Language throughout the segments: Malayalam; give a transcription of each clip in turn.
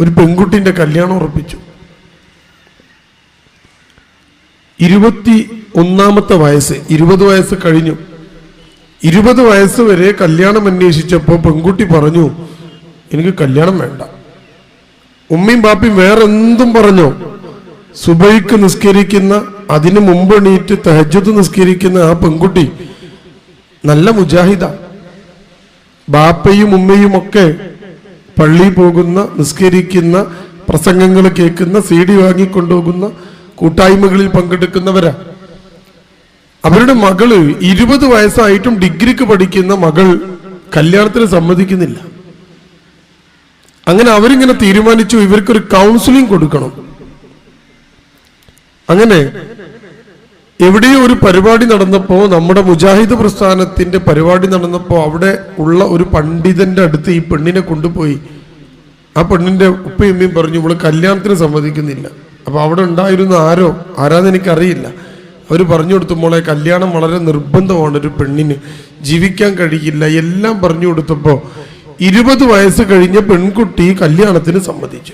ഒരു പെൺകുട്ടിന്റെ കല്യാണം ഉറപ്പിച്ചു. ഇരുപത്തി ഒന്നാമത്തെ വയസ്സ് ഇരുപത് വയസ്സ് കഴിഞ്ഞു. ഇരുപത് വയസ്സ് വരെ കല്യാണം അന്വേഷിച്ചപ്പോൾ പെൺകുട്ടി പറഞ്ഞു എനിക്ക് കല്യാണം വേണ്ട. ഉമ്മയും ബാപ്പയും വേറെ എന്തും പറഞ്ഞോ. സുബൈക്ക് നിസ്കരിക്കുന്ന അതിനു മുമ്പ് എണീറ്റ് തഹജത്ത് നിസ്കരിക്കുന്ന ആ പെൺകുട്ടി നല്ല മുജാഹിദ. ബാപ്പയും ഉമ്മയും ഒക്കെ പള്ളി പോകുന്ന നിസ്കരിക്കുന്ന പ്രസംഗങ്ങൾ കേൾക്കുന്ന സി ഡി വാങ്ങിക്കൊണ്ടുപോകുന്ന കൂട്ടായ്മകളിൽ പങ്കെടുക്കുന്നവരാ. അവരുടെ മകൾ ഇരുപത് വയസ്സായിട്ടും ഡിഗ്രിക്ക് പഠിക്കുന്ന മകൾ കല്യാണത്തിന് സമ്മതിക്കുന്നില്ല. അങ്ങനെ അവരിങ്ങനെ തീരുമാനിച്ചു ഇവർക്കൊരു കൗൺസിലിംഗ് കൊടുക്കണം. അങ്ങനെ എവിടെയോ ഒരു പരിപാടി നടന്നപ്പോ നമ്മുടെ മുജാഹിദ് പ്രസ്ഥാനത്തിന്റെ പരിപാടി നടന്നപ്പോ അവിടെ ഉള്ള ഒരു പണ്ഡിതന്റെ അടുത്ത് ഈ പെണ്ണിനെ കൊണ്ടുപോയി. ആ പെണ്ണിന്റെ ഉപ്പയും ഉമ്മയും പറഞ്ഞു ഇവൾ കല്യാണത്തിന് സമ്മതിക്കുന്നില്ല. അപ്പൊ അവിടെ ഉണ്ടായിരുന്ന ആരോ? ആരാന്ന് എനിക്കറിയില്ല. അവർ പറഞ്ഞു കൊടുത്തു മോളെ കല്യാണം വളരെ നിർബന്ധമാണ് ഒരു പെണ്ണിന്. ജീവിക്കാൻ കഴിയില്ല. എല്ലാം പറഞ്ഞു കൊടുത്തപ്പോ ഇരുപത് വയസ്സ് കഴിഞ്ഞ പെൺകുട്ടി കല്യാണത്തിന് സമ്മതിച്ചു.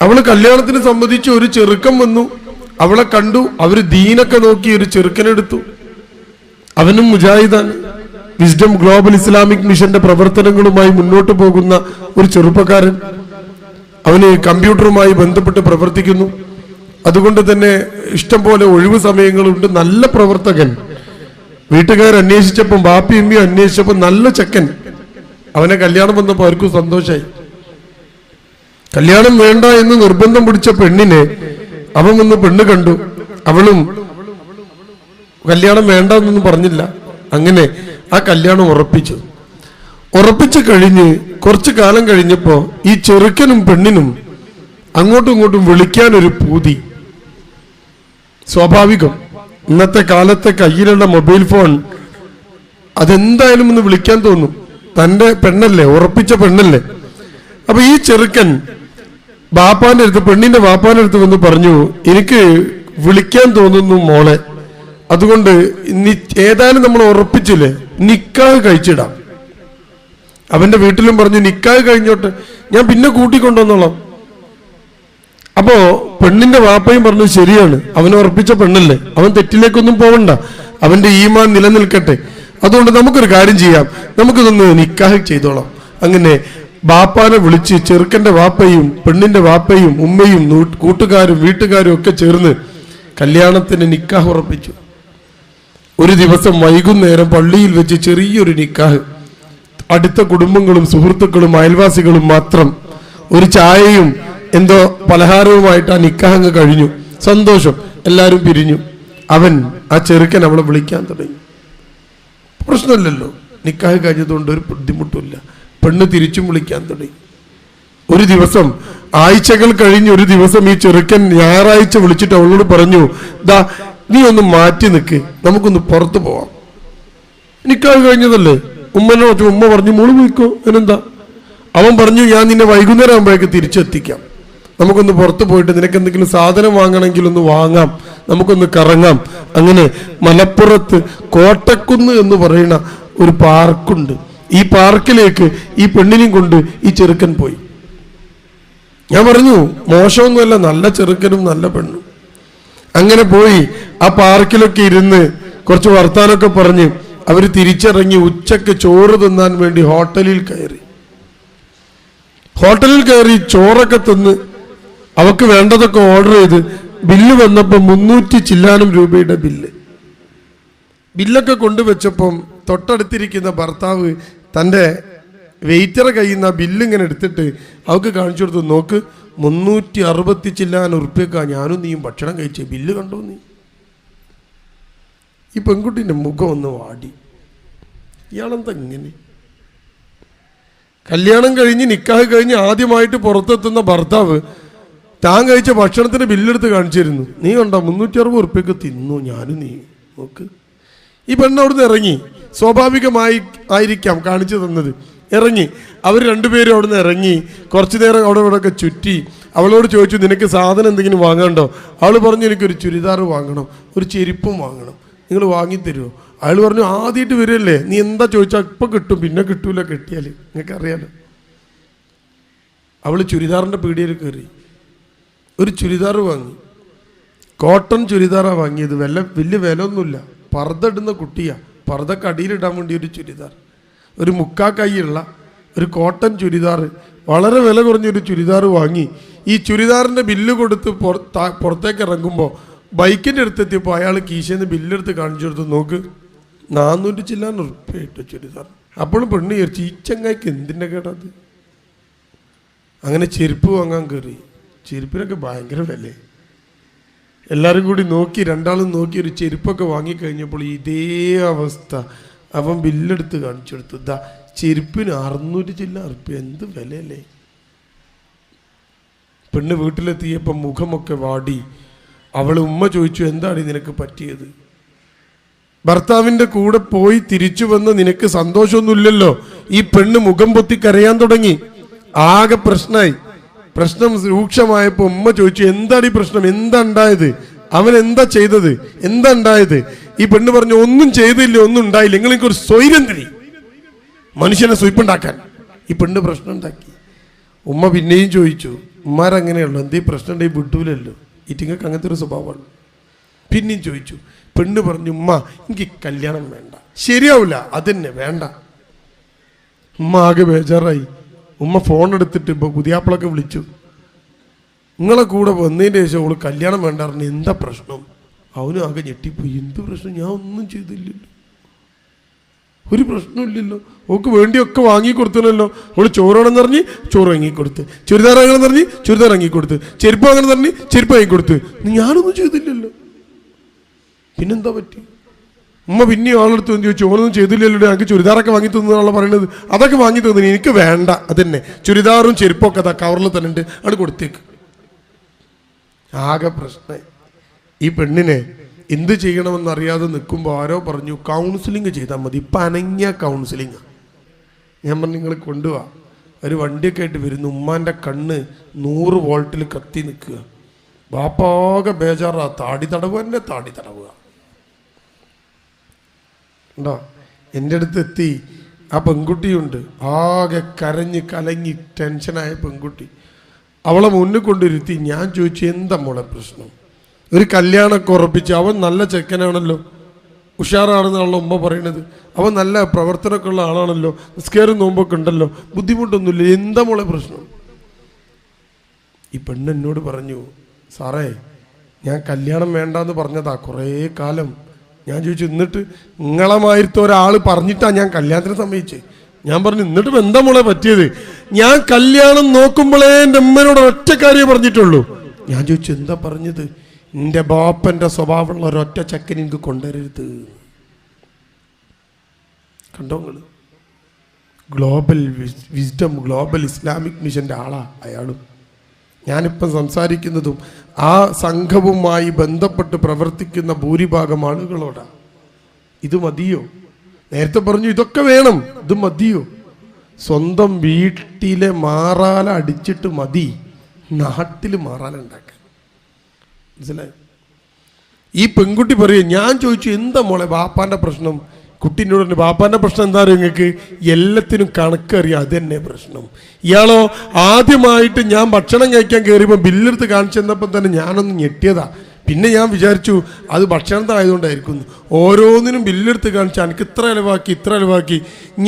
അവൾ കല്യാണത്തിന് സമ്മതിച്ച് ഒരു ചെറുക്കം വന്നു. അവളെ കണ്ടു അവർ ദീനൊക്കെ നോക്കി ഒരു ചെറുക്കനെടുത്തു. അവനും മുജാഹിദാണ് വിസ്ഡം ഗ്ലോബൽ ഇസ്ലാമിക് മിഷന്റെ പ്രവർത്തനങ്ങളുമായി മുന്നോട്ട് പോകുന്ന ഒരു ചെറുപ്പക്കാരൻ. അവന് കമ്പ്യൂട്ടറുമായി ബന്ധപ്പെട്ട് പ്രവർത്തിക്കുന്നു. അതുകൊണ്ട് തന്നെ ഇഷ്ടം പോലെ ഒഴിവ് സമയങ്ങളുണ്ട്. നല്ല പ്രവർത്തകൻ. വീട്ടുകാർ അന്വേഷിച്ചപ്പം ബാപ്പി എമ്മിയും അന്വേഷിച്ചപ്പോൾ നല്ല ചെക്കൻ. അവനെ കല്യാണം വന്നപ്പോൾ അവർക്കും സന്തോഷമായി കല്യാണം വേണ്ട എന്ന് നിർബന്ധം പിടിച്ച പെണ്ണിനെ അവൻ വന്ന് പെണ്ണ് കണ്ടു. അവളും കല്യാണം വേണ്ട എന്നൊന്നും പറഞ്ഞില്ല. അങ്ങനെ ആ കല്യാണം ഉറപ്പിച്ചു. ഉറപ്പിച്ചു കഴിഞ്ഞ് കുറച്ചു കാലം കഴിഞ്ഞപ്പോ ഈ ചെറുക്കനും പെണ്ണിനും അങ്ങോട്ടും ഇങ്ങോട്ടും വിളിക്കാൻ ഒരു പൂതി. സ്വാഭാവികം. ഇന്നത്തെ കാലത്തെ കയ്യിലുള്ള മൊബൈൽ ഫോൺ അതെന്തായാലും ഒന്ന് വിളിക്കാൻ തോന്നും. തന്റെ പെണ്ണല്ലേ ഉറപ്പിച്ച പെണ്ണല്ലേ. അപ്പൊ ഈ ചെറുക്കൻ ബാപ്പാന്റെ അടുത്ത് പെണ്ണിന്റെ ബാപ്പാന്റെ അടുത്ത് വന്ന് പറഞ്ഞു എനിക്ക് വിളിക്കാൻ തോന്നുന്നു മോളെ. അതുകൊണ്ട് ഏതായാലും നമ്മൾ ഉറപ്പിച്ചില്ലേ? നിക്കാഹ് കഴിച്ചിടാം. അവന്റെ വീട്ടിലും പറഞ്ഞു നിക്കാഹ് കഴിഞ്ഞോട്ടെ. ഞാൻ പിന്നെ കൂട്ടിക്കൊണ്ടുവന്നോളാം. അപ്പോ പെണ്ണിന്റെ വാപ്പയും പറഞ്ഞു ശരിയാണ്. അവൻ ഉറപ്പിച്ച പെണ്ണല്ലേ. അവൻ തെറ്റിലേക്കൊന്നും പോവണ്ട. അവന്റെ ഈമാൻ നിലനിൽക്കട്ടെ. അതുകൊണ്ട് നമുക്കൊരു കാര്യം ചെയ്യാം. നമുക്കിതൊന്ന് നിക്കാഹ് ചെയ്തോളാം. അങ്ങനെ ബാപ്പാനെ വിളിച്ച് ചെറുക്കന്റെ വാപ്പയും പെണ്ണിന്റെ വാപ്പയും ഉമ്മയും കൂട്ടുകാരും വീട്ടുകാരും ഒക്കെ ചേർന്ന് കല്യാണത്തിന് നിക്കാഹ് ഉറപ്പിച്ചു. ഒരു ദിവസം വൈകുന്നേരം പള്ളിയിൽ വെച്ച് ചെറിയൊരു നിക്കാഹ്. അടുത്ത കുടുംബങ്ങളും സുഹൃത്തുക്കളും അയൽവാസികളും മാത്രം ഒരു ചായയും എന്തോ പലഹാരവുമായിട്ട് ആ നിക്കാഹ് കഴിഞ്ഞു. സന്തോഷം. എല്ലാവരും പിരിഞ്ഞു. അവൻ ആ ചെറുക്കൻ അവളെ വിളിക്കാൻ തുടങ്ങി. പ്രശ്നമില്ലല്ലോ. നിക്കാഹ് കഴിഞ്ഞതുകൊണ്ട് ഒരു ബുദ്ധിമുട്ടില്ല പെണ്ണ് തിരിച്ചും വിളിക്കാൻ തുടങ്ങി. ഒരു ദിവസം ആഴ്ചകൾ കഴിഞ്ഞ് ഒരു ദിവസം ഈ ചെറുക്കൻ ഞായറാഴ്ച വിളിച്ചിട്ട് അവളോട് പറഞ്ഞു ദാ നീ ഒന്ന് മാറ്റി നിൽക്ക് നമുക്കൊന്ന് പുറത്തു പോവാം. നിക്കാഹ് കഴിഞ്ഞതല്ലേ? ഉമ്മനെ ഉമ്മ പറഞ്ഞു മോൾ പോയിക്കോ അതിനെന്താ? അവൻ പറഞ്ഞു ഞാൻ നിന്നെ വൈകുന്നേരം ആകുമ്പോഴേക്ക് തിരിച്ചെത്തിക്കാം. നമുക്കൊന്ന് പുറത്തു പോയിട്ട് നിനക്ക് എന്തെങ്കിലും സാധനം വാങ്ങണമെങ്കിൽ ഒന്ന് വാങ്ങാം നമുക്കൊന്ന് കറങ്ങാം. അങ്ങനെ മലപ്പുറത്ത് കോട്ടക്കുന്ന് എന്ന് പറയുന്ന ഒരു പാർക്കുണ്ട്. ഈ പാർക്കിലേക്ക് ഈ പെണ്ണിനെയും കൊണ്ട് ഈ ചെറുക്കൻ പോയി. ഞാൻ പറഞ്ഞു മോശമൊന്നുമല്ല നല്ല ചെറുക്കനും നല്ല പെണ്ണും. അങ്ങനെ പോയി ആ പാർക്കിലൊക്കെ ഇരുന്ന് കുറച്ച് വർത്താനൊക്കെ പറഞ്ഞ് അവർ തിരിച്ചിറങ്ങി ഉച്ചയ്ക്ക് ചോറ് തിന്നാൻ വേണ്ടി ഹോട്ടലിൽ കയറി. ഹോട്ടലിൽ കയറി ചോറൊക്കെ തിന്ന് അവക്ക് വേണ്ടതൊക്കെ ഓർഡർ ചെയ്ത് ബില്ല് വന്നപ്പോൾ മുന്നൂറ്റി ചില്ലാനും രൂപയുടെ ബില്ല്. ബില്ലൊക്കെ കൊണ്ടുവച്ചപ്പം തൊട്ടടുത്തിരിക്കുന്ന ഭർത്താവ് തന്റെ വെയിറ്റർ കയ്യിൽ നിന്ന് ആ ബില്ല് ഇങ്ങനെ എടുത്തിട്ട് അവൾക്ക് കാണിച്ചു കൊടുത്തു നോക്ക് മുന്നൂറ്റി അറുപത്തി ചില്ലാൻ ഉറുപ്പ്യക്കാ ഞാനും നീയും ഭക്ഷണം കഴിച്ചേ ബില്ല് കണ്ടോ നീ? ഈ പെൺകുട്ടീന്റെ മുഖം ഒന്ന് വാടി. ഇയാളെന്താ ഇങ്ങനെ? കല്യാണം കഴിഞ്ഞ് നിക്കാഹ് കഴിഞ്ഞ് ആദ്യമായിട്ട് പുറത്തെത്തുന്ന ഭർത്താവ് താൻ കഴിച്ച ഭക്ഷണത്തിന് ബില്ലെടുത്ത് കാണിച്ചിരുന്നു. നീ കണ്ടോ മുന്നൂറ്റി അറുപത് ഉറുപ്പ്യക്ക് തിന്നു ഞാനും നീ. നോക്ക്. ഈ പെണ്ണവിടുന്ന് ഇറങ്ങി. സ്വാഭാവികമായി ആയിരിക്കാം കാണിച്ചു തന്നത്. ഇറങ്ങി. അവർ രണ്ടുപേരും അവിടെ നിന്ന് ഇറങ്ങി. കുറച്ചു നേരം അവിടെ ഇവിടെ ഒക്കെ ചുറ്റി. അവളോട് ചോദിച്ചു നിനക്ക് സാധനം എന്തെങ്കിലും വാങ്ങണ്ടോ? അവൾ പറഞ്ഞു എനിക്കൊരു ചുരിദാർ വാങ്ങണം ഒരു ചെരുപ്പും വാങ്ങണം. നിങ്ങൾ വാങ്ങിത്തരുമോ അയാൾ പറഞ്ഞു ആദ്യമായിട്ട് വരുമല്ലേ നീ എന്താ ചോദിച്ചാൽ ഇപ്പം കിട്ടും. പിന്നെ കിട്ടൂല കിട്ടിയാൽ നിങ്ങൾക്ക് അറിയാലോ. അവൾ ചുരിദാറിന്റെ പീടിയിൽ കയറി. ഒരു ചുരിദാർ വാങ്ങി. കോട്ടൺ ചുരിദാറാണ് വാങ്ങിയത്. വില വലിയ വില ഒന്നുമില്ല പർദ്ദ ഇടുന്ന കുട്ടിയാ. പർദ്ദക്ക് അടിയിലിടാൻ വേണ്ടി ഒരു ചുരിദാർ ഒരു മുക്കാ കൈയുള്ള ഒരു കോട്ടൺ ചുരിദാർ വളരെ വില കുറഞ്ഞൊരു ചുരിദാർ വാങ്ങി. ഈ ചുരിദാറിന്റെ ബില്ല് കൊടുത്ത് പുറത്തേക്ക് ഇറങ്ങുമ്പോൾ ബൈക്കിന്റെ അടുത്തെത്തിയപ്പോൾ അയാൾ കീശേന്ന് ബില്ലെടുത്ത് കാണിച്ചു കൊടുത്ത് നോക്ക് നാനൂറ്റി ചില്ലാൻ ഉറുപ്പ്യ ഇട്ടു ചുരിദാർ. അപ്പോഴും പെണ്ണ് ചേർച്ച് ഈ ചങ്ങായിക്ക് എന്തിന്റെ കേട്ടത് അങ്ങനെ ചെരുപ്പ് വാങ്ങാൻ കയറി ചെരുപ്പിനൊക്കെ ഭയങ്കര വില എല്ലാവരും കൂടി നോക്കി രണ്ടാളും നോക്കി ഒരു ചെരുപ്പൊക്കെ വാങ്ങിക്കഴിഞ്ഞപ്പോൾ ഇതേ അവസ്ഥ. അവൻ ബില്ലെടുത്ത് കാണിച്ചു കൊടുത്തു ദാ ചെരുപ്പിന് അറുന്നൂറ്റി ചില്ല അറുപ്പ്യ എന്ത് വിലയല്ലേ? പെണ്ണ് വീട്ടിലെത്തിയപ്പോൾ മുഖമൊക്കെ വാടി. അവൾ ഉമ്മ ചോദിച്ചു എന്താണ് നിനക്ക് പറ്റിയത്? ഭർത്താവിന്റെ കൂടെ പോയി തിരിച്ചു വന്ന് നിനക്ക് സന്തോഷമൊന്നുമില്ലല്ലോ. ഈ പെണ്ണ് മുഖം പൊത്തി കരയാൻ തുടങ്ങി. ആകെ പ്രശ്നമായി പ്രശ്നം രൂക്ഷമായപ്പോ ഉമ്മ ചോദിച്ചു എന്താണ് ഈ പ്രശ്നം? എന്താ ഉണ്ടായത്? അവൻ എന്താ ചെയ്തത്? എന്താ ഉണ്ടായത്? ഈ പെണ്ണ് പറഞ്ഞു ഒന്നും ചെയ്തില്ല ഒന്നും ഉണ്ടായില്ല. നിങ്ങൾ ഒരു സ്വൈര്യം തിരി. മനുഷ്യനെ സ്വയ്പുണ്ടാക്കാൻ ഈ പെണ്ണ് പ്രശ്നം ഉണ്ടാക്കി. ഉമ്മ പിന്നെയും ചോദിച്ചു ഉമ്മാരങ്ങനെയുള്ളൂ എന്തേ പ്രശ്നം ഉണ്ടെങ്കിൽ വിട്ടൂലല്ലോ ഇറ്റിങ്ങൾക്ക് അങ്ങനത്തെ ഒരു സ്വഭാവമാണ്. പിന്നെയും ചോദിച്ചു പെണ്ണ് പറഞ്ഞു ഉമ്മ എനിക്ക് കല്യാണം വേണ്ട. ശരിയാവില്ല അതന്നെ വേണ്ട. ഉമ്മ ആകെ ബേജാറായി. ഉമ്മ ഫോൺ എടുത്തിട്ട് ഇപ്പോൾ പുതിയാപ്പിളൊക്കെ വിളിച്ചു. നിങ്ങളെ കൂടെ വന്നതിന്റെ ശേഷം അവൾ കല്യാണം വേണ്ട പറഞ്ഞു എന്താ പ്രശ്നം? അവനും ആകെ ഞെട്ടിപ്പോയി. എന്ത് പ്രശ്നം? ഞാൻ ഒന്നും ചെയ്തില്ലല്ലോ ഒരു പ്രശ്നമില്ലല്ലോ ഓക്ക് വേണ്ടിയൊക്കെ വാങ്ങി കൊടുത്തല്ലോ അവൾ ചോറാണെന്ന് പറഞ്ഞ് ചോറ് വാങ്ങി കൊടുത്ത്. ചുരിദാർ അങ്ങനെ പറഞ്ഞ് ചുരിദാർ വാങ്ങി കൊടുത്ത്. ചെരുപ്പ് അങ്ങനെ പറഞ്ഞ് ചെരുപ്പ് വാങ്ങി കൊടുത്ത്. ഞാനൊന്നും ചെയ്തില്ലല്ലോ. പിന്നെന്താ പറ്റി? ഉമ്മ പിന്നെയും ആളെടുത്ത് എന്ത് ചോദിച്ചു? ഓനൊന്നും ചെയ്തില്ലല്ലോ ഞങ്ങൾക്ക് ചുരിദാറൊക്കെ വാങ്ങി തന്നതാണല്ലോ പറയുന്നത് അതൊക്കെ വാങ്ങി തന്നു എനിക്ക് വേണ്ട അതന്നെ. ചുരിദാറും ചെരുപ്പൊക്കെ അതാ കവറിൽ തന്നെ ഉണ്ട് അവിടെ കൊടുത്തേക്ക്. ആകെ പ്രശ്നം. ഈ പെണ്ണിനെ എന്ത് ചെയ്യണമെന്ന് അറിയാതെ നിൽക്കുമ്പോൾ ആരോ പറഞ്ഞു കൗൺസിലിംഗ് ചെയ്താൽ മതി. ഇപ്പം അനങ്ങിയ കൗൺസിലിംഗ് ഞാൻ പറഞ്ഞു നിങ്ങൾ കൊണ്ടുപോവാ ഒരു വണ്ടിയൊക്കെ ആയിട്ട് വരുന്നു. ഉമ്മാന്റെ കണ്ണ് നൂറ് വോൾട്ടിൽ കത്തി നിൽക്കുക. ബാപ്പാകെ ബേജാറാ. താടി തടവുക തന്നെ താടി തടവുക. ഉണ്ടോ? എന്റെ അടുത്ത് എത്തി ആ പെൺകുട്ടിയുണ്ട്. ആകെ കരഞ്ഞ് കലങ്ങി ടെൻഷനായ പെൺകുട്ടി. അവളെ മുന്നിൽ കൊണ്ടിരുത്തി ഞാൻ ചോദിച്ചു എന്താ മോളെ പ്രശ്നം? ഒരു കല്യാണമൊക്കെ ഉറപ്പിച്ച് അവൻ നല്ല ചെക്കനാണല്ലോ. ഉഷാറാണെന്നാണല്ലോ ഉമ്മ പറയണത്. അവൻ നല്ല പ്രവർത്തനമൊക്കെ ഉള്ള ആളാണല്ലോ. നിസ്കാരം നോമ്പൊക്കെ ഉണ്ടല്ലോ. ബുദ്ധിമുട്ടൊന്നുമില്ല. എന്താ മോളെ പ്രശ്നം? ഈ പെണ്ണ് എന്നോട് പറഞ്ഞു സാറേ ഞാൻ കല്യാണം വേണ്ടാന്ന് പറഞ്ഞതാ കുറേ കാലം. ഞാൻ ചോദിച്ചു എന്നിട്ട് നിങ്ങളമായിരുത്ത ഒരാൾ പറഞ്ഞിട്ടാ ഞാൻ കല്യാണത്തിന് സമ്മതിച്ചേ? ഞാൻ പറഞ്ഞു എന്നിട്ട് എന്താ പറ്റിയത്? ഞാൻ കല്യാണം നോക്കുമ്പോളേ എന്റെ അമ്മനോട് ഒറ്റ കാര്യം പറഞ്ഞിട്ടുള്ളൂ. ഞാൻ ചോദിച്ചു എന്താ പറഞ്ഞത്? എന്റെ ബാപ്പന്റെ സ്വഭാവമുള്ള ഒരൊറ്റ ചക്കൻ എനിക്ക് കൊണ്ടുവരരുത്. കണ്ടോ നിങ്ങൾ ഗ്ലോബൽ വിസ്ഡം ഗ്ലോബൽ ഇസ്ലാമിക് മിഷന്റെ ആളാ അയാളും. ഞാനിപ്പം സംസാരിക്കുന്നതും ആ സംഘവുമായി ബന്ധപ്പെട്ട് പ്രവർത്തിക്കുന്ന ഭൂരിഭാഗം ആളുകളോടാ. ഇത് മതിയോ? നേരത്തെ പറഞ്ഞു ഇതൊക്കെ വേണം. ഇത് മതിയോ? സ്വന്തം വീട്ടിലെ മാറാല അടിച്ചിട്ട് മതി. നാട്ടിൽ മാറാല ഉണ്ടാക്കാൻ. മനസ്സിലായി? ഈ പെൺകുട്ടി പറയും ഞാൻ ചോദിച്ചു എന്താ മോളെ ബാപ്പാന്റെ പ്രശ്നം? കുട്ടീനോട് പറഞ്ഞു ബാപ്പാന്റെ പ്രശ്നം എന്താ അറിയോ നിങ്ങൾക്ക്? എല്ലാത്തിനും കണക്കറിയാം അത് തന്നെ പ്രശ്നം. ഇയാളോ ആദ്യമായിട്ട് ഞാൻ ഭക്ഷണം കഴിക്കാൻ കയറിയപ്പോൾ ബില്ലെടുത്ത് കാണിച്ചു തന്നപ്പോൾ തന്നെ ഞാനൊന്ന് ഞെട്ടിയതാ. പിന്നെ ഞാൻ വിചാരിച്ചു അത് ഭക്ഷണത്തായതുകൊണ്ടായിരിക്കും ഓരോന്നിനും ബില്ലെടുത്ത് കാണിച്ച് എനിക്ക് ഇത്ര അലവാക്കി ഇത്ര അലവാക്കി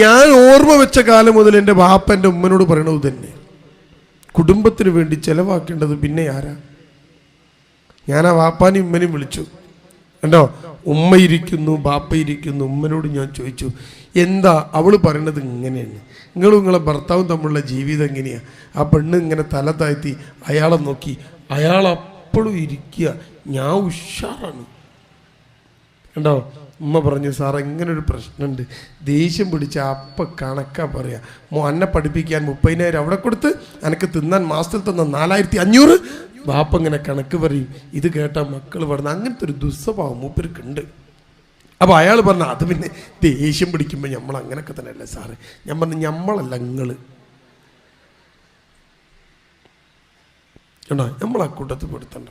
ഞാൻ ഓർമ്മ വെച്ച കാലം മുതൽ എന്റെ ബാപ്പ എന്റെ ഉമ്മനോട് പറയണത് തന്നെ കുടുംബത്തിന് വേണ്ടി ചെലവാക്കേണ്ടത് പിന്നെ ആരാ? ഞാൻ ആ വാപ്പാനും ഉമ്മനെയും വിളിച്ചു. കണ്ടോ? ഉമ്മ ഇരിക്കുന്നു ബാപ്പ ഇരിക്കുന്നു. ഉമ്മനോട് ഞാൻ ചോദിച്ചു എന്താ അവൾ പറയണത് ഇങ്ങനെയാണ്? നിങ്ങളും നിങ്ങളെ ഭർത്താവും തമ്മിലുള്ള ജീവിതം എങ്ങനെയാണ് ആ പെണ്ണ് ഇങ്ങനെ തല താഴ്ത്തി അയാളെ നോക്കി. അയാൾ അപ്പോഴും ഇരിക്കുക. ഞാൻ ഉഷാറാണ്. കണ്ടോ? ഉമ്മ പറഞ്ഞു സാർ ഇങ്ങനെ ഒരു പ്രശ്നമുണ്ട് ദേഷ്യം പിടിച്ച അപ്പ കണക്കാ പറയാ. മോ അന്നെ പഠിപ്പിക്കാൻ മുപ്പതിനായിരം അവിടെ കൊടുത്ത് എനിക്ക് തിന്നാൻ മാസത്തിൽ തന്ന നാലായിരത്തി അഞ്ഞൂറ് ബാപ്പ ഇങ്ങനെ കണക്ക് പറയും. ഇത് കേട്ട മക്കൾ പറഞ്ഞ അങ്ങനത്തെ ഒരു ദുസ്വഭാവം മൂപ്പർക്കുണ്ട് അപ്പോൾ അയാൾ പറഞ്ഞ അത് പിന്നെ ദേഷ്യം പിടിക്കുമ്പോൾ നമ്മൾ അങ്ങനെയൊക്കെ തന്നെയല്ലേ സാറ്? ഞാൻ പറഞ്ഞു നമ്മളല്ല നിങ്ങൾ കണ്ടോ? നമ്മൾ ആ കൂട്ടത്തിൽ പെടുത്തണ്ട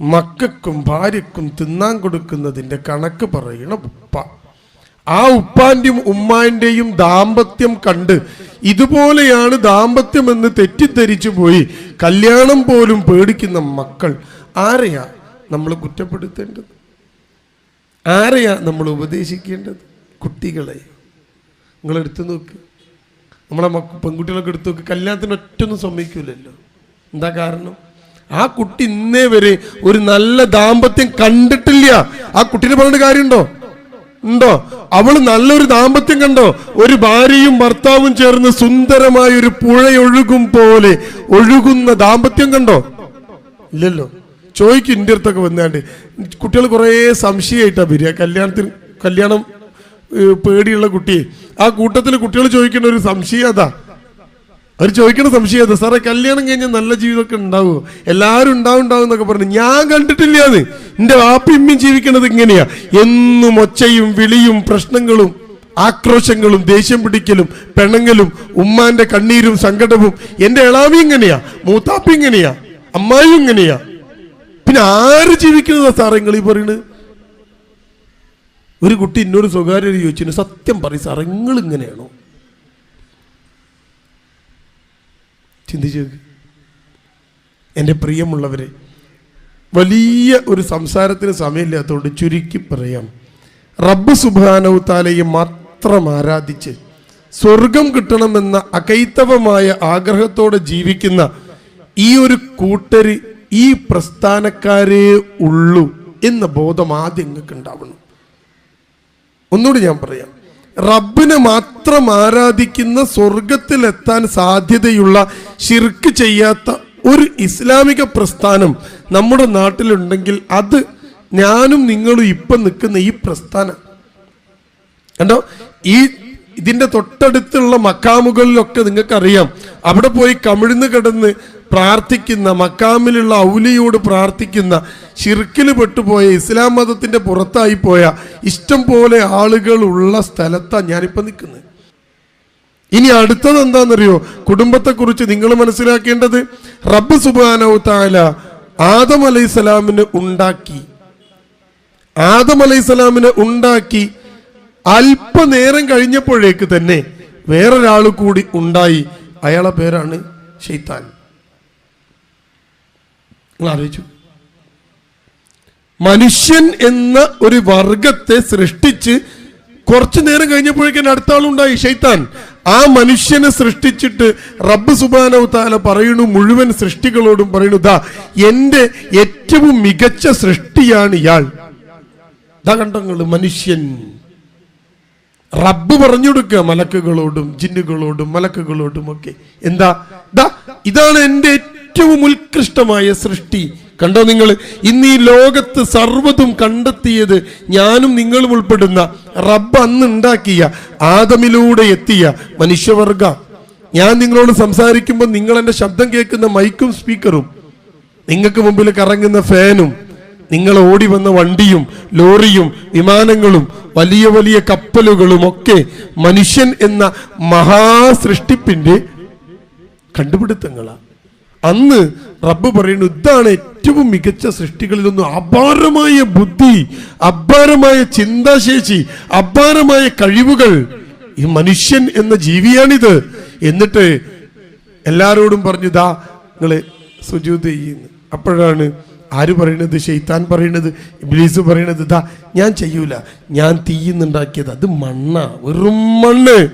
മക്കൾക്കും ഭാര്യക്കും തിന്നാൻ കൊടുക്കുന്നതിന്റെ കണക്ക് പറയണ ഉപ്പ. ആ ഉപ്പാന്റെയും ഉമ്മാന്റെയും ദാമ്പത്യം കണ്ട് ഇതുപോലെയാണ് ദാമ്പത്യം എന്ന് തെറ്റിദ്ധരിച്ചു പോയി കല്യാണം പോലും പേടിക്കുന്ന മക്കൾ. ആരെയാ നമ്മൾ കുറ്റപ്പെടുത്തേണ്ടത്? ആരെയാ നമ്മൾ ഉപദേശിക്കേണ്ടത്? കുട്ടികളെ. നിങ്ങൾ എടുത്തു നോക്ക്. നമ്മളെ പെൺകുട്ടികളൊക്കെ എടുത്തു നോക്ക്. കല്യാണത്തിന് ഒറ്റൊന്നും സമ്മതിക്കൂലല്ലോ. എന്താ കാരണം? ആ കുട്ടി ഇന്നേ വരെ ഒരു നല്ല ദാമ്പത്യം കണ്ടിട്ടില്ല. ആ കുട്ടീനെ പറഞ്ഞിട്ട് കാര്യമുണ്ടോ? ഉണ്ടോ? അവൾ നല്ലൊരു ദാമ്പത്യം കണ്ടോ? ഒരു ഭാര്യയും ഭർത്താവും ചേർന്ന് സുന്ദരമായ ഒരു പുഴയൊഴുകും പോലെ ഒഴുകുന്ന ദാമ്പത്യം കണ്ടോ? ഇല്ലല്ലോ. ചോദിക്കും എന്റെ അടുത്തൊക്കെ വന്നാണ്ട്. കുട്ടികൾ കുറേ സംശയമായിട്ടാ വരിക. കല്യാണത്തിന് കല്യാണം പേടിയുള്ള കുട്ടിയെ. ആ കൂട്ടത്തിൽ കുട്ടികൾ ചോദിക്കുന്ന ഒരു സംശയം അതാ. അവർ ചോദിക്കുന്ന സംശയം സാറേ കല്യാണം കഴിഞ്ഞാൽ നല്ല ജീവിതമൊക്കെ ഉണ്ടാവുമോ? എല്ലാവരും ഉണ്ടാവും ഉണ്ടാവും എന്നൊക്കെ പറഞ്ഞു. ഞാൻ കണ്ടിട്ടില്ല അത്. എന്റെ വാപ്പിമ്മയും ജീവിക്കണത് ഇങ്ങനെയാ. എന്നും ഒച്ചയും വിളിയും പ്രശ്നങ്ങളും ആക്രോശങ്ങളും ദേഷ്യം പിടിക്കലും പെണങ്ങലും ഉമ്മാന്റെ കണ്ണീരും സങ്കടവും എന്റെ ഇളാവി ഇങ്ങനെയാ മൂത്താപ്പി ഇങ്ങനെയാ അമ്മായും ഇങ്ങനെയാ. പിന്നെ ആര് ജീവിക്കുന്നതാ സാറേ നിങ്ങൾ ഈ പറയുന്നത് ഒരു കുട്ടി എന്നോട് സ്വകാര്യ ചോദിച്ചു സത്യം പറയും സാറേ നിങ്ങൾ ഇങ്ങനെയാണോ ചിന്തിച്ചു. എന്റെ പ്രിയമുള്ളവരെ വലിയ ഒരു സംസാരത്തിന് സമയമില്ലാത്തതുകൊണ്ട് ചുരുക്കി പറയാം. റബ്ബ് സുബാനവുത്താലയെ മാത്രം ആരാധിച്ച് സ്വർഗം കിട്ടണമെന്ന അകൈത്തവമായ ആഗ്രഹത്തോടെ ജീവിക്കുന്ന ഈ ഒരു കൂട്ടര് ഈ പ്രസ്ഥാനക്കാരേ ഉള്ളൂ എന്ന ബോധം ആദ്യം നിങ്ങൾക്ക് ഉണ്ടാവണം. ഒന്നുകൂടി ഞാൻ പറയാം. റബ്ബിനെ മാത്രം ആരാധിക്കുന്ന സ്വർഗത്തിലെത്താൻ സാധ്യതയുള്ള ഷിർക്ക് ചെയ്യാത്ത ഒരു ഇസ്ലാമിക പ്രസ്ഥാനം നമ്മുടെ നാട്ടിലുണ്ടെങ്കിൽ അത് ഞാനും നിങ്ങളും ഇപ്പം നിൽക്കുന്ന ഈ പ്രസ്ഥാനം. കണ്ടോ? ഈ ഇതിന്റെ തൊട്ടടുത്തുള്ള മക്കാമുകളിലൊക്കെ നിങ്ങൾക്കറിയാം. അവിടെ പോയി കമിഴ്ന്ന് കിടന്ന് പ്രാർത്ഥിക്കുന്ന മക്കാമിലുള്ള ഔലിയോട് പ്രാർത്ഥിക്കുന്ന ഷിർക്കിൽ പെട്ടുപോയ ഇസ്ലാം മതത്തിന്റെ പുറത്തായി പോയ ഇഷ്ടം പോലെ ആളുകൾ ഉള്ള സ്ഥലത്താണ് ഞാനിപ്പോൾ നിൽക്കുന്നത്. ഇനി അടുത്തത് എന്താണെന്നറിയോ? കുടുംബത്തെക്കുറിച്ച് നിങ്ങൾ മനസ്സിലാക്കേണ്ടത് റബ്ബ് സുബാനോ താല ആദം അലൈസലാമിന് ഉണ്ടാക്കി. ആദം അലൈസലാമിനെ ഉണ്ടാക്കി. അല്പനേരം കഴിഞ്ഞപ്പോഴേക്ക് തന്നെ വേറൊരാൾ കൂടി ഉണ്ടായി. അയാളെ പേരാണ് ഷെയ്ത്താൻ നിങ്ങൾ ആലോചിച്ചു. മനുഷ്യൻ എന്ന ഒരു വർഗത്തെ സൃഷ്ടിച്ച് കുറച്ചു നേരം കഴിഞ്ഞപ്പോഴേക്കും അടുത്ത ആളുണ്ടായി ഷെയ്ത്താൻ ആ മനുഷ്യനെ സൃഷ്ടിച്ചിട്ട് റബ്ബ് സുബാനവ് താല പറയുന്നു മുഴുവൻ സൃഷ്ടികളോടും പറയുന്നു ദാ എന്റെ ഏറ്റവും മികച്ച സൃഷ്ടിയാണ് ഇയാൾ. ദാ കണ്ടങ്ങൾ മനുഷ്യൻ. റബ്ബ് പറഞ്ഞു കൊടുക്കുക മലക്കുകളോടും ജിന്നുകളോടും മലക്കുകളോടും ഒക്കെ. എന്താ? ദാ ഇതാണ് എന്റെ ഏറ്റവും ഉത്കൃഷ്ടമായ സൃഷ്ടി. കണ്ടോ നിങ്ങൾ ഇന്ന് ഈ ലോകത്ത് സർവതും കണ്ടെത്തിയത് ഞാനും നിങ്ങളും ഉൾപ്പെടുന്ന റബ്ബ് അന്ന് ഉണ്ടാക്കിയ ആദമിലൂടെ എത്തിയ മനുഷ്യവർഗ. ഞാൻ നിങ്ങളോട് സംസാരിക്കുമ്പോൾ നിങ്ങൾ എന്റെ ശബ്ദം കേൾക്കുന്ന മൈക്കും സ്പീക്കറും. നിങ്ങൾക്ക് മുമ്പിൽ കറങ്ങുന്ന ഫാനും നിങ്ങൾ ഓടി വന്ന വണ്ടിയും ലോറിയും വിമാനങ്ങളും വലിയ വലിയ കപ്പലുകളും ഒക്കെ മനുഷ്യൻ എന്ന മഹാസൃഷ്ടിപ്പിന്റെ കണ്ടുപിടുത്തങ്ങളാണ്. അന്ന് റബ്ബ് പറയുന്നു ഇതാണ് ഏറ്റവും മികച്ച സൃഷ്ടികളിലൊന്നും. അപാരമായ ബുദ്ധി അപാരമായ ചിന്താശേഷി അപാരമായ കഴിവുകൾ ഈ മനുഷ്യൻ എന്ന ജീവിയാണിത്. എന്നിട്ട് എല്ലാരോടും പറഞ്ഞു ദാ നിങ്ങൾ സുജൂത് ചെയ്യുന്നു. അപ്പോഴാണ് ആര് പറയണത്? ഷെയ്ത്താൻ പറയണത്? ഇബ്ലീസ് പറയണത്? ഇതാ ഞാൻ ചെയ്യൂല. ഞാൻ തീയുന്നുണ്ടാക്കിയത് അത് മണ്ണ. വെറും മണ്ണ്.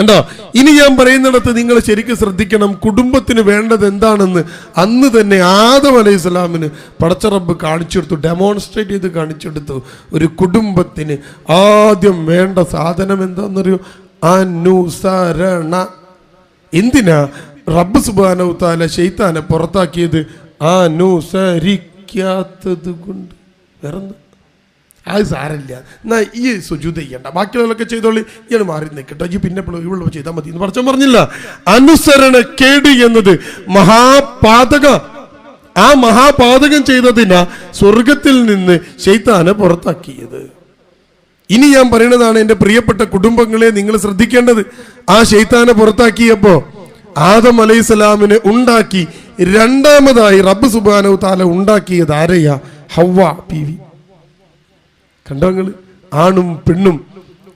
കണ്ടോ? ഇനി ഞാൻ പറയുന്നിടത്ത് നിങ്ങൾ ശരിക്കും ശ്രദ്ധിക്കണം. കുടുംബത്തിന് വേണ്ടത് എന്താണെന്ന് അന്ന് തന്നെ ആദം അലൈഹി സ്വലാമിന് പടച്ചറബ് കാണിച്ചു കൊടുത്തു ഡെമോൺസ്ട്രേറ്റ് ചെയ്ത് കാണിച്ചു കൊടുത്തു ഒരു കുടുംബത്തിന് ആദ്യം വേണ്ട സാധനം എന്താണെന്നറിയോ? അനുസരണ. എന്തിനാ? റബ്ബ് സുബാനവ് താല ഷെയ്ത്താനെ പുറത്താക്കിയത്? അനുസരിക്കാത്തത് കൊണ്ട് വേറെന്താ അത് സാരമില്ല. എന്നാ ഈ സുജൂത ചെയ്യണ്ട. ബാക്കിയുള്ളവരൊക്കെ ചെയ്തോളി. ഇയാൾ മാറി നിൽക്കട്ടെ. ഈ പിന്നെ ഇവിടെ ചെയ്താൽ മതി എന്ന് പറച്ചാൽ പറഞ്ഞില്ല. അനുസരണ കേട് എന്നത് മഹാപാതക. ആ മഹാപാതകം ചെയ്തതിനാ സ്വർഗത്തിൽ നിന്ന് ശൈത്താനെ പുറത്താക്കിയത്. ഇനി ഞാൻ പറയുന്നതാണ് എന്റെ പ്രിയപ്പെട്ട കുടുംബങ്ങളെ നിങ്ങൾ ശ്രദ്ധിക്കേണ്ടത്. ആ ശൈത്താനെ പുറത്താക്കിയപ്പോ ആദം അലൈഹിസ്സലാമിനെ ഉണ്ടാക്കി രണ്ടാമതായി റബ്ബ് സുബാനവ് താല ഉണ്ടാക്കിയത് ആരെയാ? ഹവ പി വി. കണ്ടോ ആണും പെണ്ണും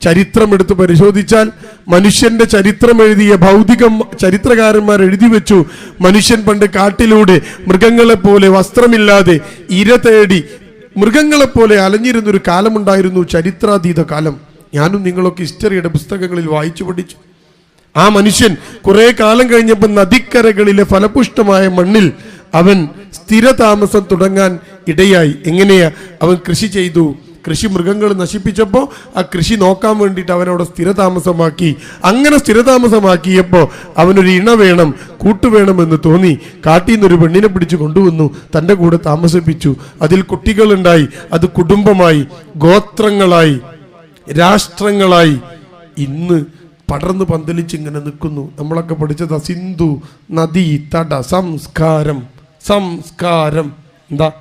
ചരിത്രം എടുത്ത് പരിശോധിച്ചാൽ മനുഷ്യന്റെ ചരിത്രം എഴുതിയ ഭൗതികം ചരിത്രകാരന്മാർ എഴുതി വെച്ചു. മനുഷ്യൻ പണ്ട് കാട്ടിലൂടെ മൃഗങ്ങളെ പോലെ വസ്ത്രമില്ലാതെ ഇര തേടി മൃഗങ്ങളെപ്പോലെ അലഞ്ഞിരുന്നൊരു കാലമുണ്ടായിരുന്നു ചരിത്രാതീത കാലം. ഞാനും നിങ്ങളൊക്കെ ഹിസ്റ്ററിയുടെ പുസ്തകങ്ങളിൽ വായിച്ചു പഠിച്ചു. ആ മനുഷ്യൻ കുറെ കാലം കഴിഞ്ഞപ്പോൾ നദിക്കരകളിലെ ഫലപുഷ്ടമായ മണ്ണിൽ അവൻ സ്ഥിരതാമസം തുടങ്ങാൻ ഇടയായി. എങ്ങനെയാ? അവൻ കൃഷി ചെയ്തു. കൃഷി മൃഗങ്ങൾ നശിപ്പിച്ചപ്പോൾ ആ കൃഷി നോക്കാൻ വേണ്ടിയിട്ട് അവനവിടെ സ്ഥിരതാമസമാക്കി. അങ്ങനെ സ്ഥിരതാമസമാക്കിയപ്പോൾ അവനൊരു ഇണ വേണം കൂട്ടു വേണമെന്ന് തോന്നി. കാട്ടിൽ നിന്നൊരു പെണ്ണിനെ പിടിച്ചു കൊണ്ടുവന്നു. തന്റെ കൂടെ താമസിപ്പിച്ചു. അതിൽ കുട്ടികളുണ്ടായി. അത് കുടുംബമായി ഗോത്രങ്ങളായി രാഷ്ട്രങ്ങളായി. ഇന്ന് പടർന്ന് പന്തലിച്ച് ഇങ്ങനെ നിൽക്കുന്നു. നമ്മളൊക്കെ പഠിച്ചത് സിന്ധു നദി തട സംസ്കാരം സംസ്കാരം. എന്താ?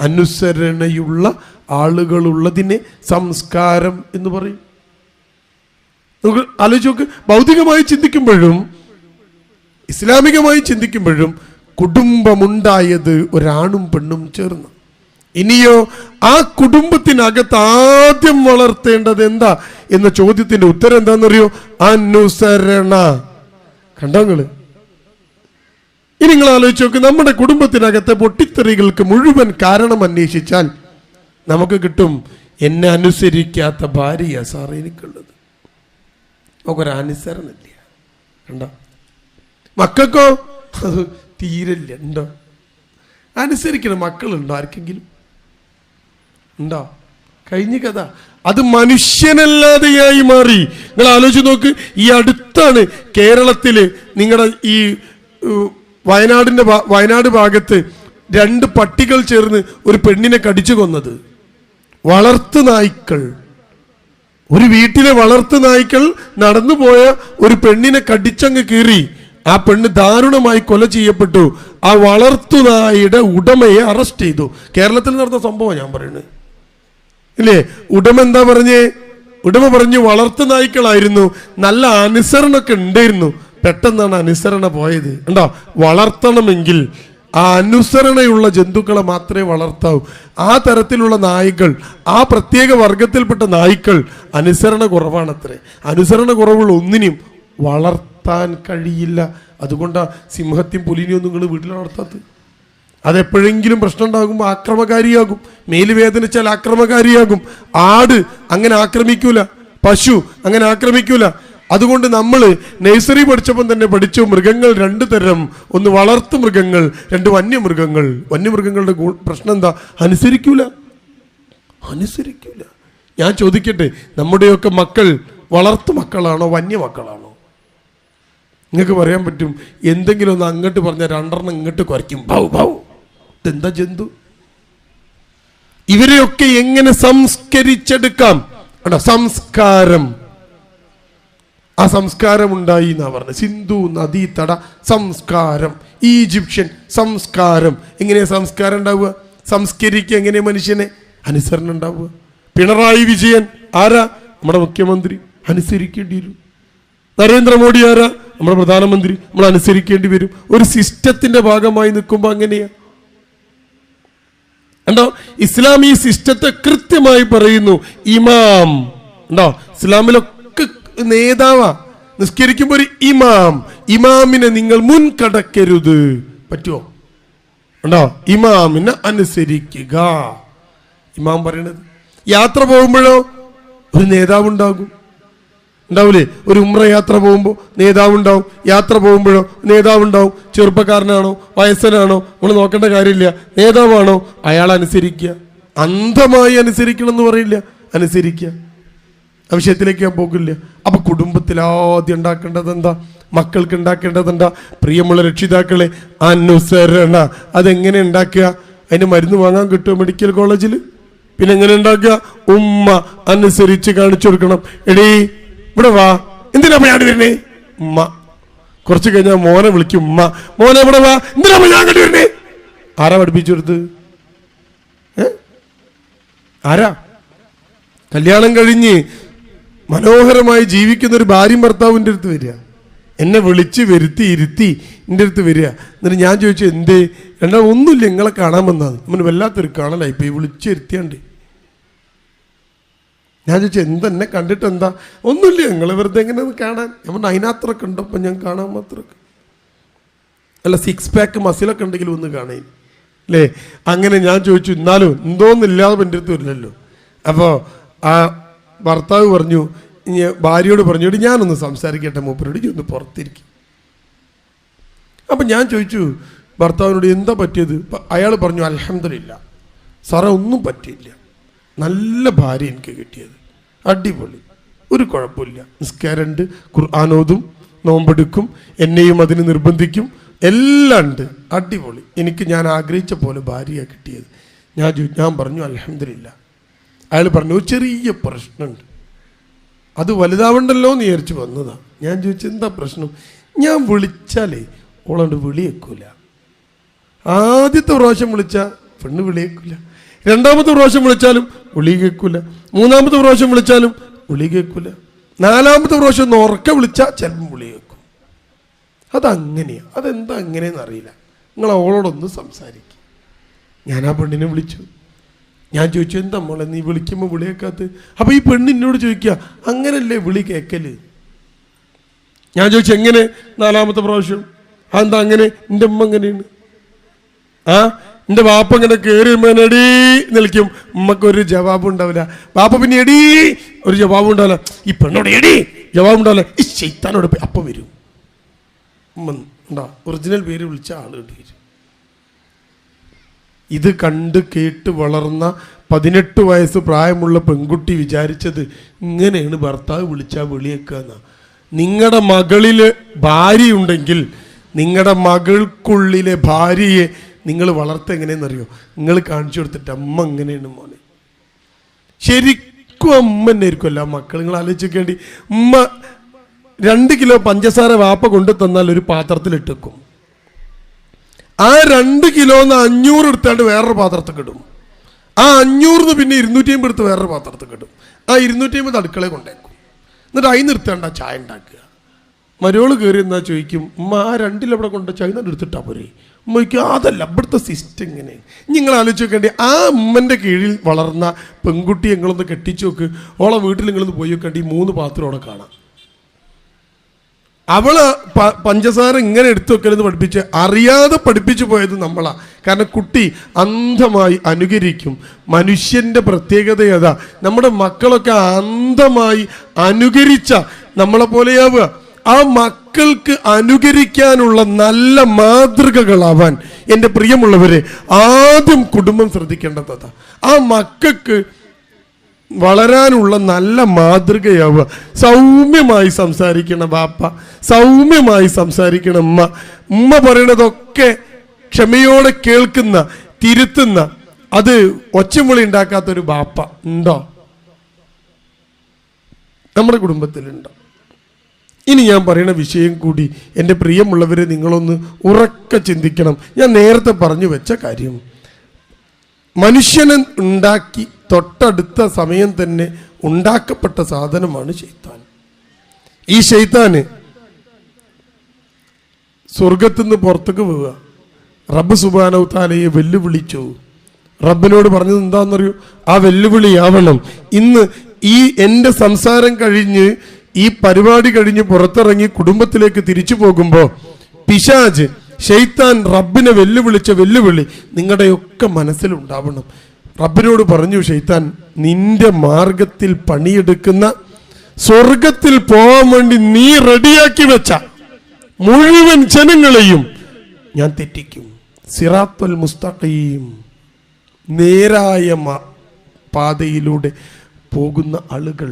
അനുസരണയുള്ള ആളുകളുള്ളതിനെ സംസ്കാരം എന്ന് പറയും. നമുക്ക് ആലോചിച്ച് നോക്ക്. ഭൗതികമായി ചിന്തിക്കുമ്പോഴും ഇസ്ലാമികമായി ചിന്തിക്കുമ്പോഴും കുടുംബമുണ്ടായത് ഒരാണും പെണ്ണും ചേർന്ന് ഇനിയോ ആ കുടുംബത്തിനകത്ത് ആദ്യം വളർത്തേണ്ടത് എന്താ എന്ന ചോദ്യത്തിന്റെ ഉത്തരം എന്താണെന്നറിയോ? അനുസരണ. കണ്ടോ നിങ്ങൾ? ഇനി നിങ്ങൾ ആലോചിച്ച് നോക്ക് നമ്മുടെ കുടുംബത്തിനകത്തെ പൊട്ടിത്തെറികൾക്ക് മുഴുവൻ കാരണം അന്വേഷിച്ചാൽ നമുക്ക് കിട്ടും എന്നെ അനുസരിക്കാത്ത ഭാര്യ സാർ എനിക്കുള്ളത്. ഒരനുസരണില്ല കണ്ട? മക്കൾക്കോ? അത് തീരില്ല. ഉണ്ടോ? അനുസരിക്കണം. മക്കളുണ്ടോ ആർക്കെങ്കിലും? ഉണ്ടോ? കഴിഞ്ഞ കഥ. അത് മനുഷ്യനല്ലാതെയായി മാറി. നിങ്ങൾ ആലോചിച്ച് നോക്ക് ഈ അടുത്താണ് കേരളത്തിൽ നിങ്ങളുടെ ഈ വയനാടിന്റെ വയനാട് ഭാഗത്ത് രണ്ട് പട്ടികൾ ചേർന്ന് ഒരു പെണ്ണിനെ കടിച്ചു കൊന്നത്. വളർത്തു നായ്ക്കൾ. ഒരു വീട്ടിലെ വളർത്തു നായ്ക്കൾ നടന്നു പോയ ഒരു പെണ്ണിനെ കടിച്ചങ്ങ് കീറി. ആ പെണ്ണ് ദാരുണമായി കൊല ചെയ്യപ്പെട്ടു. ആ വളർത്തു നായുടെ ഉടമയെ അറസ്റ്റ് ചെയ്തു. കേരളത്തിൽ നടന്ന സംഭവം ഞാൻ പറയുന്നത്. ഇല്ലേ? ഉടമ എന്താ പറഞ്ഞേ? ഉടമ പറഞ്ഞു വളർത്തു നായ്ക്കളായിരുന്നു. നല്ല അനുസരണമൊക്കെ ഉണ്ടായിരുന്നു. പെട്ടെന്നാണ് അനുസരണ പോയത്. ഉണ്ടോ വളർത്തണമെങ്കിൽ ആ അനുസരണയുള്ള ജന്തുക്കളെ മാത്രമേ വളർത്താവൂ. ആ തരത്തിലുള്ള നായ്ക്കൾ ആ പ്രത്യേക വർഗത്തിൽപ്പെട്ട നായ്ക്കൾ അനുസരണ കുറവാണത്രേ. അനുസരണ കുറവുള്ള ഒന്നിനും വളർത്താൻ കഴിയില്ല. അതുകൊണ്ടാണ് സിംഹത്തെയും പുലിനെയും ഒന്നും നിങ്ങൾ വീട്ടിൽ വളർത്താത്തത്. അതെപ്പോഴെങ്കിലും പ്രശ്നം ഉണ്ടാകുമ്പോൾ ആക്രമകാരിയാകും. മേൽ വേദനിച്ചാൽ ആക്രമകാരിയാകും. ആട് അങ്ങനെ ആക്രമിക്കൂല. പശു അങ്ങനെ ആക്രമിക്കൂല. അതുകൊണ്ട് നമ്മൾ നഴ്സറി പഠിച്ചപ്പം തന്നെ പഠിച്ചു മൃഗങ്ങൾ രണ്ട് തരം. ഒന്ന് വളർത്തു മൃഗങ്ങൾ രണ്ട് വന്യമൃഗങ്ങൾ. വന്യമൃഗങ്ങളുടെ പ്രശ്നം എന്താ? അനുസരിക്കൂല. അനുസരിക്കൂല. ഞാൻ ചോദിക്കട്ടെ നമ്മുടെയൊക്കെ മക്കൾ വളർത്തു മക്കളാണോ വന്യമക്കളാണോ? നിങ്ങൾക്ക് പറയാൻ പറ്റും എന്തെങ്കിലും ഒന്ന് അങ്ങോട്ട് പറഞ്ഞാൽ രണ്ടെണ്ണം ഇങ്ങോട്ട് കുറയ്ക്കും. ബൗ ബൗ ഇതെന്താ ജന്തു? ഇവരെയൊക്കെ എങ്ങനെ സംസ്കരിച്ചെടുക്കാം? കണ്ടോ സംസ്കാരം. ആ സംസ്കാരം ഉണ്ടായി എന്നാ പറഞ്ഞത്. സിന്ധു നദീ തട സംസ്കാരം. ഈജിപ്ഷ്യൻ സംസ്കാരം. എങ്ങനെ സംസ്കാരം ഉണ്ടാവുക? സംസ്കരിക്കുക എങ്ങനെ മനുഷ്യനെ? അനുസരണം ഉണ്ടാവുക. പിണറായി വിജയൻ ആരാ? നമ്മുടെ മുഖ്യമന്ത്രി. അനുസരിക്കേണ്ടി വരും. നരേന്ദ്രമോദി ആരാ? നമ്മുടെ പ്രധാനമന്ത്രി. നമ്മൾ അനുസരിക്കേണ്ടി വരും. ഒരു സിസ്റ്റത്തിന്റെ ഭാഗമായി നിൽക്കുമ്പോൾ അങ്ങനെയാ. ഉണ്ടോ ഇസ്ലാം ഈ സിസ്റ്റത്തെ കൃത്യമായി പറയുന്നു ഇമാം. ഉണ്ടോ ഇസ്ലാമിലൊക്കെ നേതാവാ. നിസ്കരിക്കുമ്പോൾ ഒരു ഇമാം. ഇമാമിനെ നിങ്ങൾ മുൻകടക്കരുത് പറ്റുമോ ഉണ്ടോ ഇമാമിനെ അനുസരിക്കുക. ഇമാം പറയണത്. യാത്ര പോകുമ്പോഴോ ഒരു നേതാവ് ഉണ്ടാകും ഉണ്ടാവൂലേ? ഒരു ഉമ്ര യാത്ര പോകുമ്പോൾ നേതാവ് ഉണ്ടാവും യാത്ര പോകുമ്പോഴോ നേതാവ് ഉണ്ടാവും ചെറുപ്പക്കാരനാണോ? വയസ്സനാണോ? നമ്മൾ നോക്കേണ്ട കാര്യമില്ല. നേതാവാണോ? അയാൾ അനുസരിക്കുക. അന്ധമായി അനുസരിക്കണം എന്ന് പറയില്ല. അനുസരിക്കുക. ആ വിഷയത്തിലേക്ക് ഞാൻ പോകില്ല അപ്പൊ കുടുംബത്തിൽ ആദ്യം ഉണ്ടാക്കേണ്ടത് എന്താ? മക്കൾക്ക് ഉണ്ടാക്കേണ്ടത് എന്താ? പ്രിയമുള്ള രക്ഷിതാക്കളെ അനുസരണ. അതെങ്ങനെ ഉണ്ടാക്കുക? അതിന് മരുന്ന് വാങ്ങാൻ കിട്ടുമോ മെഡിക്കൽ കോളേജിൽ പിന്നെ എങ്ങനെ ഉണ്ടാക്കുക? ഉമ്മ അനുസരിച്ച് കാണിച്ചു കൊടുക്കണം. എടീ ഇവിടെ വാ. എന്തിനാ ഞാൻ വരുന്നേ? ഉമ്മ. കുറച്ച് കഴിഞ്ഞാൽ മോനെ വിളിക്കും. ഉമ്മ. മോനെ ഇവിടെ വാ. എന്തിനാ ഞാൻ കണ്ടു വരുന്നേ? ആരാ പഠിപ്പിച്ചു കൊടുത്ത്? ആരാ? കല്യാണം കഴിഞ്ഞ് മനോഹരമായി ജീവിക്കുന്ന ഒരു ഭാര്യയും ഭർത്താവിന്റെ അടുത്ത് വരിക. എന്നെ വിളിച്ച് വരുത്തി ഇരുത്തി എന്റെ അടുത്ത് വരിക. എന്നിട്ട് ഞാൻ ചോദിച്ചു എന്തേ? രണ്ടാ ഒന്നുമില്ല നിങ്ങളെ കാണാൻ വന്നാണ് നമ്മൾ വല്ലാത്തൊരു കാണലായി. പോയി വിളിച്ച് ഇരുത്തിയാണ്ട് ഞാൻ ചോദിച്ചു എന്തെന്നെ കണ്ടിട്ട് എന്താ? ഒന്നുമില്ല നിങ്ങൾ വെറുതെ എങ്ങനെ കാണാൻ. നമ്മൾ പറഞ്ഞു കണ്ടപ്പോൾ ഞാൻ കാണാൻ മാത്രമൊക്കെ അല്ല സിക്സ് പാക്ക് മസിലൊക്കെ ഉണ്ടെങ്കിലും ഒന്ന് കാണാൻ അല്ലേ അങ്ങനെ ഞാൻ ചോദിച്ചു എന്നാലും എന്തോന്നില്ലാതെ എന്റെ അടുത്ത് വരില്ലല്ലോ. അപ്പോൾ ആ ഭർത്താവ് പറഞ്ഞു ഭാര്യയോട് പറഞ്ഞു "എടി, ഞാനൊന്ന് സംസാരിക്കട്ടെ മൂപ്പരോട് ഒന്ന് പുറത്തിരിക്കും. അപ്പം ഞാൻ ചോദിച്ചു ഭർത്താവിനോട് എന്താ പറ്റിയത്? അയാൾ പറഞ്ഞു അലഹമില്ല സാറേ ഒന്നും പറ്റിയില്ല. നല്ല ഭാര്യ എനിക്ക് കിട്ടിയത്. അടിപൊളി. ഒരു കുഴപ്പമില്ല. നിസ്കാരമുണ്ട് ഖുർആാനോതും നോമ്പെടുക്കും എന്നെയും അതിന് നിർബന്ധിക്കും എല്ലാം ഉണ്ട്. അടിപൊളി. എനിക്ക് ഞാൻ ആഗ്രഹിച്ച പോലെ ഭാര്യയാണ് കിട്ടിയത്. ഞാൻ ഞാൻ പറഞ്ഞു അലഹമില്ല അയാൾ പറഞ്ഞു ഒരു ചെറിയ പ്രശ്നമുണ്ട്. അത് വലുതാവണ്ടല്ലോ എന്ന് വിചാരിച്ച് വന്നതാണ് ഞാൻ ചോദിച്ചു എന്താ പ്രശ്നം? ഞാൻ വിളിച്ചാലേ ഓളണ്ട് വിളിയേക്കൂല. ആദ്യത്തെ പ്രാവശ്യം വിളിച്ചാൽ പെണ്ണ് വിളിയേക്കൂല. രണ്ടാമത്തെ പ്രാവശ്യം വിളിച്ചാലും വിളി കേൾക്കൂല മൂന്നാമത്തെ പ്രാവശ്യം വിളിച്ചാലും വിളി കേൾക്കൂല നാലാമത്തെ പ്രാവശ്യം ഒന്ന് ഉറക്കെ വിളിച്ചാൽ ചിലപ്പം വിളി കേൾക്കും അതങ്ങനെയാണ് അതെന്താ അങ്ങനെയെന്ന് അറിയില്ല. നിങ്ങൾ അവളോടൊന്ന് സംസാരിക്കും. ഞാൻ ആ പെണ്ണിനെ വിളിച്ചു. ഞാൻ ചോദിച്ചു എന്താ മോളെ നീ വിളിക്കുമ്പോൾ വിളി കേൾക്കാത്ത അപ്പോൾ ഈ പെണ്ണ് എന്നോട് ചോദിക്കുക അങ്ങനല്ലേ വിളി കേൾക്കൽ ഞാൻ ചോദിച്ചു എങ്ങനെ? നാലാമത്തെ പ്രാവശ്യം അതെന്താ അങ്ങനെ? എന്റെ അമ്മ അങ്ങനെയാണ് ആ എന്റെ ബാപ്പ ഇങ്ങനെ കയറി മേനടി നിൽക്കും. ഉമ്മക്കൊരു ജവാബ് ഉണ്ടാവില്ല ബാപ്പ പിന്നെ എടി ഒരു ജവാബ് ഉണ്ടാവില്ല ഈ പെണ്ണോട് എടി ജവാബ് ഉണ്ടാവില്ല ഈ ശൈത്താനോട് അപ്പ വരും. ഉണ്ടാ ഒറിജിനൽ പേര് വിളിച്ച ആൾ കണ്ടു ഇത് കണ്ട് കേട്ട് വളർന്ന പതിനെട്ട് വയസ്സ് പ്രായമുള്ള പെൺകുട്ടി വിചാരിച്ചത് ഇങ്ങനെയാണ് ഭർത്താവ് വിളിച്ചാൽ വിളിയേക്കുക നിങ്ങളുടെ മകളിൽ ഭാര്യയുണ്ടെങ്കിൽ നിങ്ങളുടെ മകൾക്കുള്ളിലെ ഭാര്യയെ നിങ്ങൾ വളർത്ത എങ്ങനെയെന്നറിയോ? നിങ്ങൾ കാണിച്ചു കൊടുത്തിട്ട് അമ്മ എങ്ങനെയാണ് മോനെ? ശരിക്കും അമ്മ തന്നെ ആയിരിക്കുമല്ലോ ആ മക്കൾ നിങ്ങൾ ആലോചിക്കേണ്ടി ഉമ്മ രണ്ട് കിലോ പഞ്ചസാര വാപ്പ കൊണ്ടു തന്നാൽ ഒരു പാത്രത്തിൽ ഇട്ടേക്കും. ആ രണ്ട് കിലോന്ന് അഞ്ഞൂറ് എടുത്താണ്ട് വേറൊരു പാത്രത്തിൽ കിടും ആ അഞ്ഞൂറിന് പിന്നെ ഇരുന്നൂറ്റി അമ്പത് എടുത്ത് വേറൊരു പാത്രത്തിൽ കിടും ആ ഇരുന്നൂറ്റി അമ്പത് അടുക്കളയിൽ കൊണ്ടേക്കും. എന്നിട്ട് അതിൽ നിർത്തേണ്ട ചായ ഉണ്ടാക്കുക. മരോൾ കയറി എന്നാൽ ചോദിക്കും ഉമ്മ ആ രണ്ടിലവിടെ കൊണ്ട് ചായ എടുത്തിട്ടാ പോരെ? അതല്ല ഇവിടുത്തെ സിസ്റ്റം ഇങ്ങനെ. നിങ്ങൾ ആലോചിച്ച് നോക്കേണ്ടി ആ ഉമ്മന്റെ കീഴിൽ വളർന്ന പെൺകുട്ടി നിങ്ങളൊന്ന് കെട്ടിച്ചു നോക്ക്. ഓളെ വീട്ടിൽ നിങ്ങളൊന്ന് പോയി നോക്കേണ്ടി മൂന്ന് പാത്രം അവിടെ കാണാം. അവൾ പഞ്ചസാര ഇങ്ങനെ എടുത്തു വെക്കരുത് പഠിപ്പിച്ച് അറിയാതെ പഠിപ്പിച്ചു പോയത് നമ്മളാ. കാരണം കുട്ടി അന്ധമായി അനുകരിക്കും. മനുഷ്യന്റെ പ്രത്യേകത ഏതാ? നമ്മുടെ മക്കളൊക്കെ അന്ധമായി അനുകരിച്ച നമ്മളെ പോലെയാവുക ആ മക്കൾക്ക് അനുകരിക്കാനുള്ള നല്ല മാതൃകകളാവാൻ എന്റെ പ്രിയമുള്ളവരെ ആദ്യം കുടുംബം ശ്രദ്ധിക്കേണ്ടതാ ആ മക്കൾക്ക് വളരാനുള്ള നല്ല മാതൃകയാവുക. സൗമ്യമായി സംസാരിക്കണം ബാപ്പ സൗമ്യമായി സംസാരിക്കണം ഉമ്മ ഉമ്മ പറയണതൊക്കെ ക്ഷമയോടെ കേൾക്കുന്ന തിരുത്തുന്ന അത് ഒച്ചമുളി ഉണ്ടാക്കാത്തൊരു ബാപ്പ ഉണ്ടോ? നമ്മുടെ കുടുംബത്തിലുണ്ടോ? ഇനി ഞാൻ പറയുന്ന വിഷയം കൂടി എന്റെ പ്രിയമുള്ളവരെ നിങ്ങളൊന്ന് ഉറക്കെ ചിന്തിക്കണം. ഞാൻ നേരത്തെ പറഞ്ഞു വെച്ച കാര്യം. മനുഷ്യനെ ഉണ്ടാക്കി തൊട്ടടുത്ത സമയം തന്നെ ഉണ്ടാക്കപ്പെട്ട സാധനമാണ് ശൈത്താൻ. ഈ ശൈത്താന് സ്വർഗത്തു നിന്ന് പുറത്തേക്ക് പോവുക. റബ്ബ് സുബാനവ് താലയെ വെല്ലുവിളിച്ചു. റബ്ബിനോട് പറഞ്ഞത് എന്താണെന്നറിയോ? ആ വെല്ലുവിളിയാവണം. ഇന്ന് ഈ എന്റെ സംസാരം കഴിഞ്ഞ് ഈ പരിപാടി കഴിഞ്ഞ് പുറത്തിറങ്ങി കുടുംബത്തിലേക്ക് തിരിച്ചു പോകുമ്പോൾ പിശാജ് ഷെയ്ത്താൻ റബ്ബിനെ വെല്ലുവിളിച്ച വെല്ലുവിളി നിങ്ങളുടെയൊക്കെ മനസ്സിലുണ്ടാവണം. റബ്ബിനോട് പറഞ്ഞു ഷെയ്ത്താൻ നിന്റെ മാർഗത്തിൽ പണിയെടുക്കുന്ന സ്വർഗത്തിൽ പോകാൻ വേണ്ടി നീ റെഡിയാക്കി വെച്ച മുഴുവൻ ജനങ്ങളെയും ഞാൻ തെറ്റിക്കും. സിറാത്തുൽ മുസ്തഖീം നേരായ പാതയിലൂടെ പോകുന്ന ആളുകൾ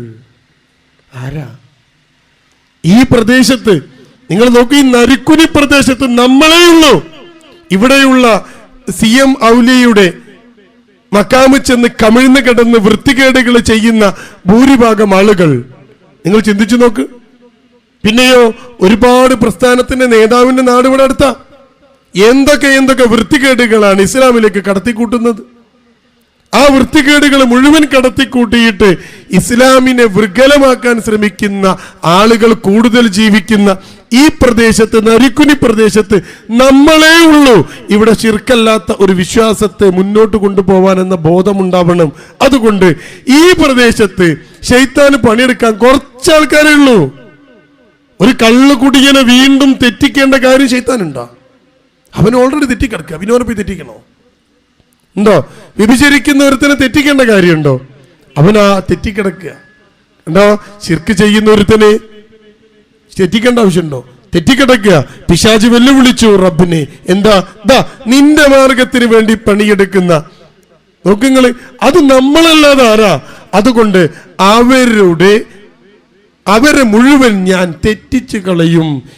ആരാ? ഈ പ്രദേശത്ത് നിങ്ങൾ നോക്കി നരിക്കുനി പ്രദേശത്ത് നമ്മളേ ഉള്ളൂ ഇവിടെയുള്ള സി എം ഔലിയുടെ മക്കാമ് ചെന്ന് കമിഴ്ന്ന് കിടന്ന് വൃത്തികേടുകൾ ചെയ്യുന്ന ഭൂരിഭാഗം ആളുകൾ. നിങ്ങൾ ചിന്തിച്ചു നോക്ക്. പിന്നെയോ ഒരുപാട് പ്രസ്ഥാനത്തിന്റെ നേതാവിന്റെ നാട് ഇവിടെ അടുത്ത. എന്തൊക്കെ എന്തൊക്കെ വൃത്തികേടുകളാണ് ഇസ്ലാമിലേക്ക് കടത്തിക്കൂട്ടുന്നത്? ആ വൃത്തികേടുകൾ മുഴുവൻ കടത്തിക്കൂട്ടിയിട്ട് ഇസ്ലാമിനെ വൃഗലമാക്കാൻ ശ്രമിക്കുന്ന ആളുകൾ കൂടുതൽ ജീവിക്കുന്ന ഈ പ്രദേശത്ത് നരിക്കുനി പ്രദേശത്ത് നമ്മളേ ഉള്ളൂ. ഇവിടെ ശിർക്കല്ലാത്ത ഒരു വിശ്വാസത്തെ മുന്നോട്ട് കൊണ്ടുപോകാൻ എന്ന ബോധമുണ്ടാവണം. അതുകൊണ്ട് ഈ പ്രദേശത്ത് ഷെയ്ത്താന് പണിയെടുക്കാൻ കുറച്ച് ആൾക്കാരേ ഉള്ളൂ. ഒരു കള്ള് കുടിയനെ വീണ്ടും തെറ്റിക്കേണ്ട കാര്യം ഷെയ്ത്താനുണ്ടോ അവൻ ഓൾറെഡി തെറ്റിക്കിടക്കുക പിന്നെ പോയി തെറ്റിക്കണോ? ഉണ്ടോ? വ്യഭിചരിക്കുന്ന ഒരുത്തിന് തെറ്റിക്കേണ്ട കാര്യമുണ്ടോ? അവനാ തെറ്റിക്കിടക്കുക. ഉണ്ടോ ശിർക്ക് ചെയ്യുന്ന ഒരുത്തനെ തെറ്റിക്കേണ്ട ആവശ്യമുണ്ടോ? തെറ്റിക്കിടക്കുക. പിശാജ് വെല്ലുവിളിച്ചു റബ്ബിനെ. എന്താ? ദാ നിന്റെ മാർഗത്തിന് വേണ്ടി പണിയെടുക്കുന്ന. നോക്കുങ്ങൾ അത് നമ്മളല്ലാതെ ആരാ? അതുകൊണ്ട് അവരുടെ അവരെ മുഴുവൻ ഞാൻ തെറ്റിച്ചു കളയും